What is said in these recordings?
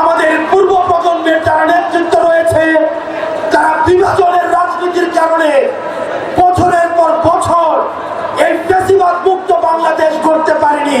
আমাদের পূর্ব প্রজন্মের যারা নেতৃত্ব রয়েছে, তারা বিভাজনের রাজনীতির কারণে বছরের পর বছর এই ফেসিবাদ মুক্ত বাংলাদেশ করতে পারেনি।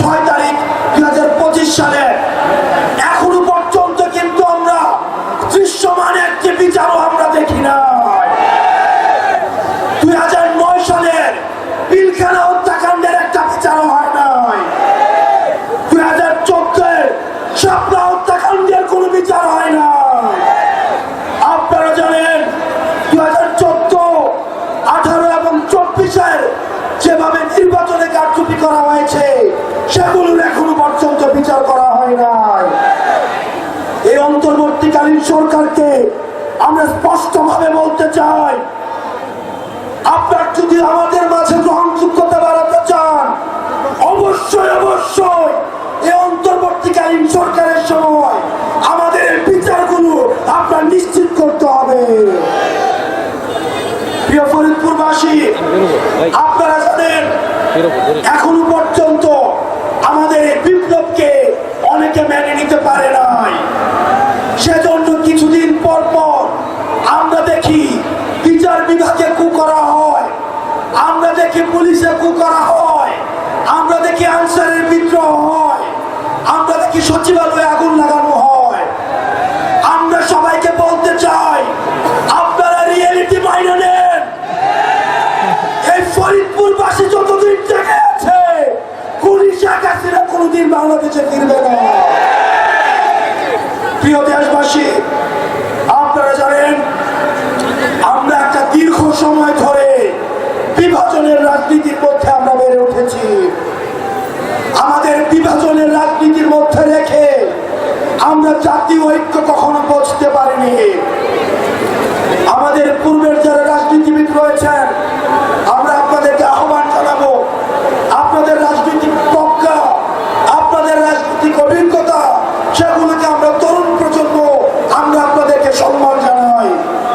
ছয় তারিখ দুই হাজার পঁচিশ সালে। এখনও পর্যন্ত কিন্তু আমরা দৃশ্যমান একটি বিচারও আমরা দেখি না চোদ্দ, আঠারো এবং যেভাবে নির্বাচনে কারচুপি করা হয়েছে সেগুলোর এখনও পর্যন্ত বিচার করা হয় নাই। এই অন্তর্বর্তীকালীন সরকারকে আমরা স্পষ্টভাবে বলতে চাই, আপনার যদি আমাদের মাঝে গ্রহণযোগ্যতা বাড়াতে চান, অবশ্যই অবশ্যই এই অন্তর্বর্তীকালীন সরকারের সময় আমাদের বিচারগুলো আপনার নিশ্চিত করতে হবে। প্রিয় ফরিদপুরবাসী, আপনারা জানেন, এখনও পর্যন্ত আমাদের এই বিপ্লবকে অনেকে মেনে নিতে পারে নাই। সেজন্য কিছুদিন পর পর আমরা দেখি বিচার বিভাগে কু করা হয়, আমরা দেখি পুলিশে কু করা হয়, আমরা দেখি আনসারের বিদ্রোহ হয়, আমরা দেখি সচিবালয়ে আগুন লাগানো হয়। আমরা সবাইকে বলতে চাই, আপনারা রিয়েলিটি মাইনে নেন। এই ফরিদপুরবাসী যতদিন আকাশিরা কোনোদিন বাংলাদেশে ফিরবে না। প্রিয় দেশবাসী, আপনারা জানেন, আমরা একটা দীর্ঘ সময় ধরে বিভাজনের রাজনীতির মধ্যে আমরা বেড়ে উঠেছি। আমাদের বিভাজনের রাজনীতির মধ্যে রেখে আমরা জাতীয় ঐক্য কখনো পারিনি